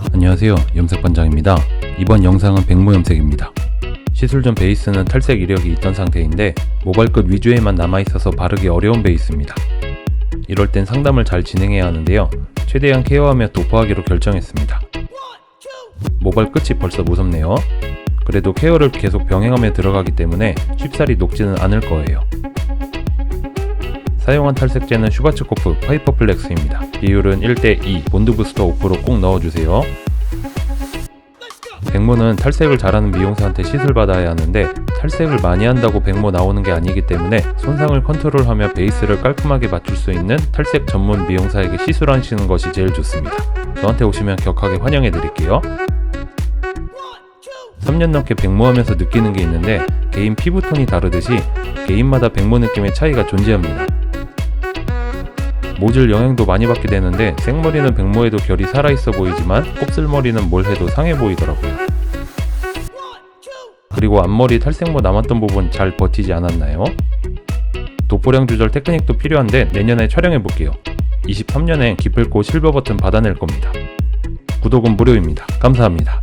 안녕하세요. 염색반장입니다. 이번 영상은 백모 염색입니다. 시술 전 베이스는 탈색 이력이 있던 상태인데 모발 끝 위주에만 남아있어서 바르기 어려운 베이스입니다. 이럴 땐 상담을 잘 진행해야 하는데요. 최대한 케어하며 도포하기로 결정했습니다. 모발 끝이 벌써 무섭네요. 그래도 케어를 계속 병행하며 들어가기 때문에 쉽사리 녹지는 않을 거예요. 사용한 탈색제는 슈바츠코프 파이퍼 플렉스입니다. 비율은 1대2, 본드 부스터 5%꼭 넣어주세요. 백모는 탈색을 잘하는 미용사한테 시술 받아야 하는데 탈색을 많이 한다고 백모 나오는 게 아니기 때문에 손상을 컨트롤하며 베이스를 깔끔하게 맞출 수 있는 탈색 전문 미용사에게 시술하시는 것이 제일 좋습니다. 저한테 오시면 격하게 환영해 드릴게요. 3년 넘게 백모하면서 느끼는 게 있는데 개인 피부톤이 다르듯이 개인마다 백모 느낌의 차이가 존재합니다. 모질 영향도 많이 받게 되는데 생머리는 백모에도 결이 살아있어 보이지만 곱슬머리는 뭘 해도 상해 보이더라고요. 그리고 앞머리 탈색모 남았던 부분 잘 버티지 않았나요? 도포량 조절 테크닉도 필요한데 내년에 촬영해볼게요. 23년엔 기필코 실버 버튼 받아낼 겁니다. 구독은 무료입니다. 감사합니다.